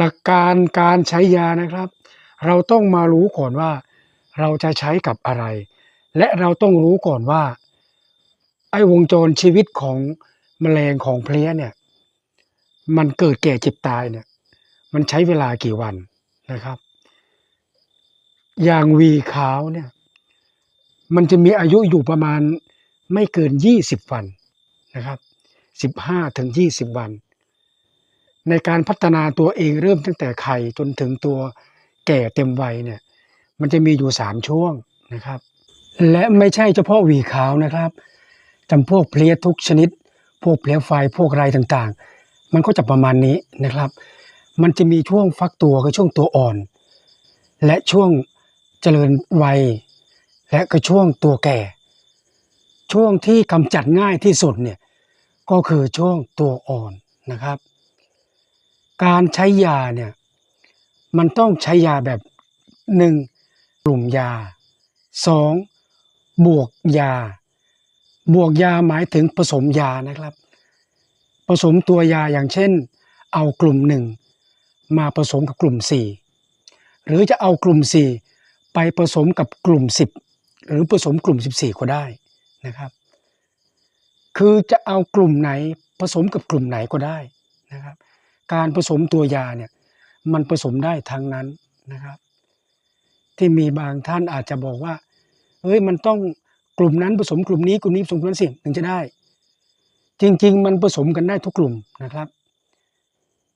หลักการการใช้ยานะครับ เราต้องมารู้ก่อนว่า เราจะใช้กับอะไร และเราต้องรู้ก่อนว่า ไอ้วงจรชีวิตของแมลงของเพลี้ยเนี่ยมันเกิดแก่เจ็บตายเนี่ย มันใช้เวลากี่วันนะครับ อย่างวีขาวเนี่ย มันจะมีอายุอยู่ประมาณไม่เกินยี่สิบวันนะครับสิบห้าถึงยี่สิบวัน ในการพัฒนาตัวเองเริ่มตั้งแต่ไข่จนถึงตัวแก่เต็มวัยเนี่ยมันจะมีอยู่สามช่วงนะครับ และไม่ใช่เฉพาะหวีขาวนะครับจำพวกเพลี้ยทุกชนิด พวกเพลี้ยไฟพวกไรต่างๆ มันก็จะประมาณนี้นะครับ มันจะมีช่วงฟักตัวคือช่วงตัวอ่อน และช่วงเจริญวัย และก็ช่วงตัวแก่ ช่วงที่กำจัดง่ายที่สุดเนี่ยก็คือช่วงตัวอ่อนนะครับ การใช้ยาเนี่ยมันต้องใช้ยาแบบหนึ่งกลุ่มยาสองบวกยา บวกยาหมายถึงผสมยานะครับ ผสมตัวยาอย่างเช่น เอากลุ่มหนึ่งมาผสมกับกลุ่มสี่หรือจะเอากลุ่มสี่ไปผสมกับกลุ่มสิบหรือผสมกลุ่มสิบสี่ก็ได้นะครับ คือจะเอากลุ่มไหนผสมกับกลุ่มไหนก็ได้ การผสมตัวยาเนี่ยมันผสมได้ทั้งนั้นนะครับ ที่มีบางท่านอาจจะบอกว่าเฮ้ยมันต้องกลุ่มนั้นผสมกลุ่มนี้กลุ่มนี้ผสมกลุ่มนั้นสิถึงจะได้ จริง ๆ มันผสมกันได้ทุกกลุ่มนะครับ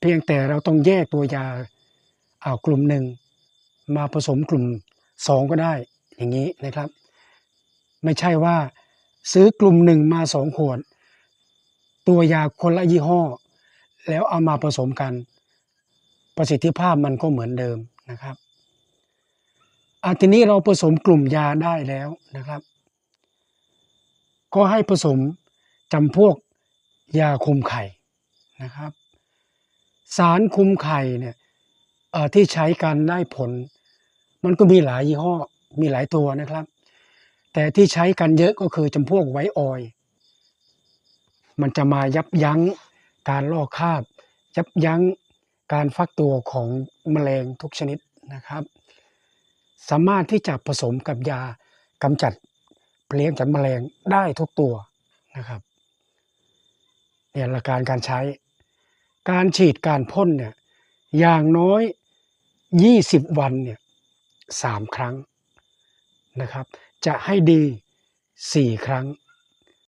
เพียงแต่เราต้องแยกตัวยาเอากลุ่มหนึ่งมาผสมกลุ่มสองก็ได้อย่างนี้นะครับ ไม่ใช่ว่าซื้อกลุ่มหนึ่งมาสองขวด ตัวยาคนละยี่ห้อ แล้วเอามาผสมกัน ประสิทธิภาพมันก็เหมือนเดิมนะครับอาทีนี้เราผสมกลุ่มยาได้แล้วนะครับ ก็ให้ผสมจำพวกยาคุมไข่นะครับ สารคุมไข่เนี่ยที่ใช้กันได้ผล มันก็มีหลายยี่ห้อมีหลายตัวนะครับ แต่ที่ใช้กันเยอะก็คือจำพวกไวออย มันจะมายับยั้ง การลอกคราบยับยั้งการฟักตัวของแมลงทุกชนิดนะครับ สามารถที่จะผสมกับยากำจัดเพลี้ยงจากแมลงได้ทุกตัวนะครับเนี่ยหลักการการใช้ การฉีดการพ่นเนี่ยอย่างน้อย 20 วันเนี่ยสามครั้งนะครับ จะให้ดี 4 ครั้ง